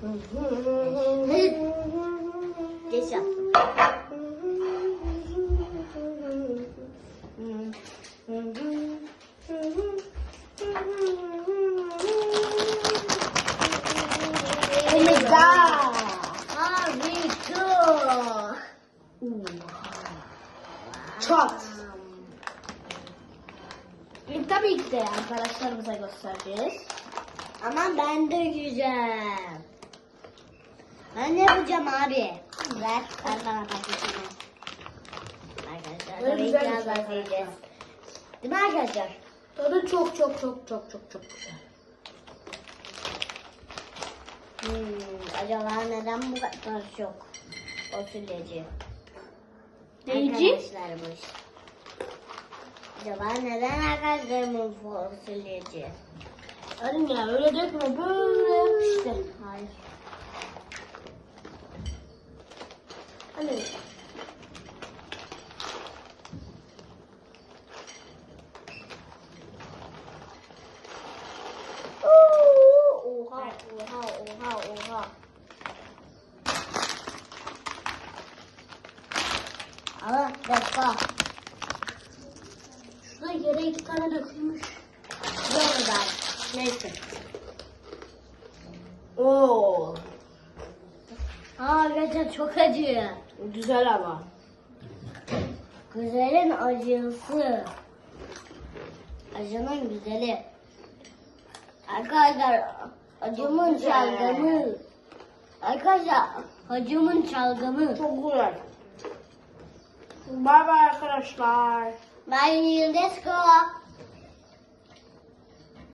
Geç yaptım. Oh my e, tabii ki de arkadaşlarımıza göstereceğiz. Ama ben de yiyeceğim. Ben de yapacağım abi. Ver, ver bana paketini. Arkadaşlar tabii ki bir biraz daha yiyeceğiz. Değil mi arkadaşlar? Tadı çok çok çok çok çok çok güzel. Hmm, acaba neden bu kadar çok fasulyeci? Neyici? Arkadaşlarmış. Acaba neden arkadaşlarımın fasulyeci? Halim ya öyle dökme böyle işte. Hayır. Hadi. Oha, oha, oha, oha. Ama dakika. Şurada yere. Neyse. Oo. Aa gerçekten çok acı. Güzel ama. Güzelin acısı. Acının güzeli. Arkadaşlar acımın çalgamı. Arkadaşlar acımın çalgamı. Çok güzel. Bay bay arkadaşlar. Bye, let's go.